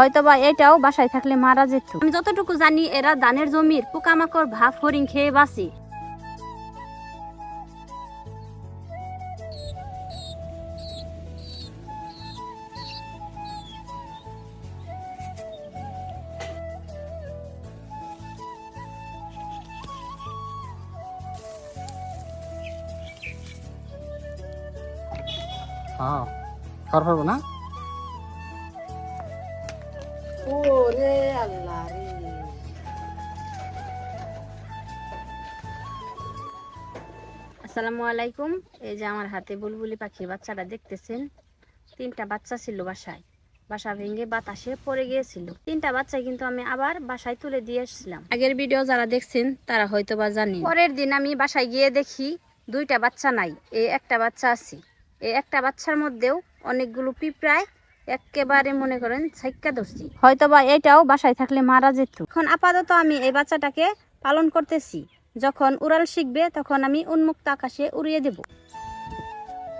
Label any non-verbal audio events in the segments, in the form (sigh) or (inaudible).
হয়তোবা এটাও বাসায় থাকলে মারা যেত। আমি যতটুকু জানি এরা ধানের জমির পোকামাকড় ভাব হরিং খেয়ে বাঁচে। হ্যাঁ খাবার পারব না? ওরে আসসালামু আলাইকুম। এই যে আমার হাতে বুলবুলি পাখির বাচ্চাটা দেখতেছেন? তিনটা বাচ্চা ছিল বাসায়। বাসা ভেঙে বাতাসে পড়ে গিয়েছিল। তিনটা বাচ্চা কিন্তু আমি আবার বাসায় তুলে দিয়ে এসেছিলাম আগের ভিডিও যারা দেখছেন, তারা হয়তো বা জানি পরের দিন আমি বাসায় গিয়ে দেখি দুইটা বাচ্চা নাই এই একটা বাচ্চা আছে। এই একটা বাচ্চার মধ্যেও অনেকগুলো পিঁপড়ায় একেবারে মনে করেন ছাইক্কা ধরছি। হয়তোবা এটাও বাসায় থাকলে মারা যেত। এখন আপাতত আমি এই বাচ্চাটাকে পালন করতেছি। যখন উড়াল শিখবে তখন আমি উন্মুক্ত আকাশে উড়িয়ে দেব।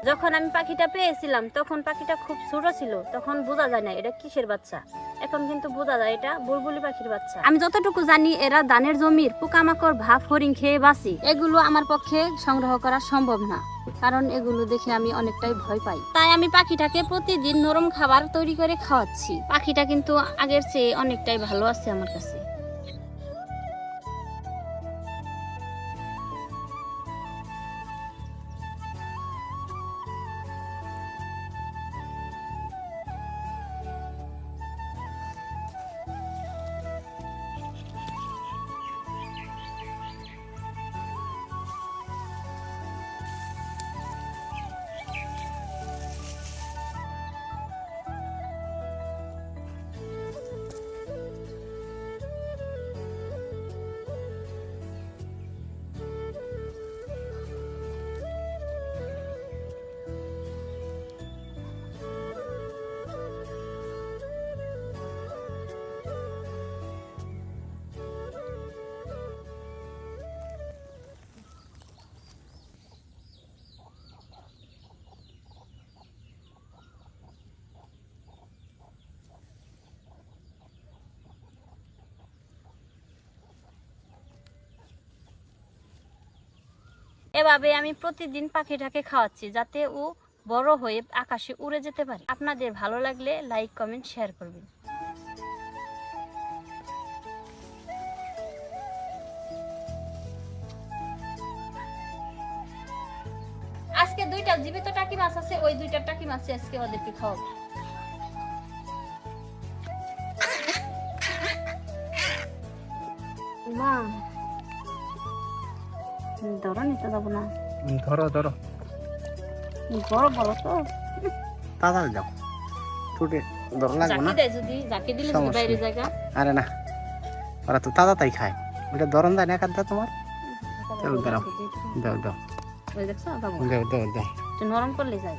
যখন আমি পাখিটা পেয়েছিলাম, তখন পাখিটা খুব ছোট ছিল, তখন বোঝা যায় না এটা কিসের বাচ্চা। এখন কিন্তু বোঝা যায় এটা বুলবুলি পাখির বাচ্চা। আমি যতটুকু জানি, এরা ধানের জমির পোকামাকড় ভাব হরিং খেয়ে বাঁচি। এগুলো আমার পক্ষে সংগ্রহ করা সম্ভব না, কারণ এগুলো দেখে আমি অনেকটাই ভয় পাই। তাই আমি পাখিটাকে প্রতিদিন নরম খাবার তৈরি করে খাওয়াচ্ছি। পাখিটা কিন্তু আগের চেয়ে অনেকটাই ভালো আছে আমার কাছে। এভাবে আমি প্রতিদিন পাখিটাকে খাওয়াচ্ছি যাতে ও বড় হয়ে আকাশে উড়ে যেতে পারে। আপনাদের ভালো লাগলে লাইক কমেন্ট শেয়ার করবেন। আজকে দুইটা জীবিত টাকি মাছ আছে ওই দুইটা টাকি মাছ আজকে ওদেরকে খাওয়াবো। মা ধরো নিতে যাব না। হুম, ধরো ধরো। বড় বড় তো। তাড়াতাড়ি যাও। ছুটে ধরো লাগবো না? যদি জাকি দিলে যদি বাইরে জায়গা আরে না ওরা তো তাড়াতাড়ি খায়। ওটা ধরন দেয় না কাদা তোমার? চল, দাঁড়াও। দাও দাও। ওই দেখছ বাবু দাও দাও দাও। নরম করলে যায়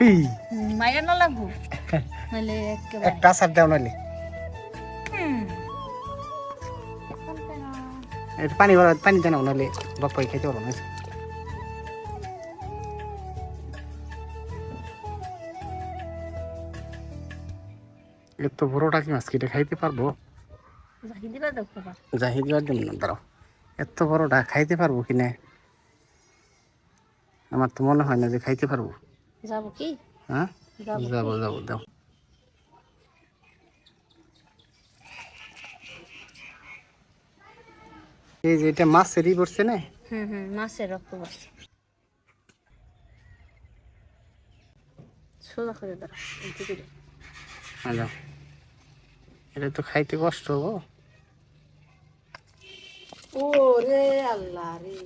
এই, মায়ের না লাগবো? (laughs) একটা সার দাও নাহলে। পানি পানি দেন নাহলে বাপ্পাই খেতে পারব না। এত বড়টা কি মাছ কেটে খাইতে পারব? জাকি দিলে দেখো বা জাহি দেওয়ার জন্য না, দাঁড়াও। এত বড়টা খাইতে পারব কি না? আমার তো মনে হয় না যে খাইতে পারব। যাব কি? হ্যাঁ? যাব। যাব যাব দাও এই যে এটা মাছেরই পড়ছে না? হুম হুম মাছের রক্ত পড়ছে। সোজা করে দাঁড়া এটা তো খাইতে কষ্ট হব রে আল্লাহ রে।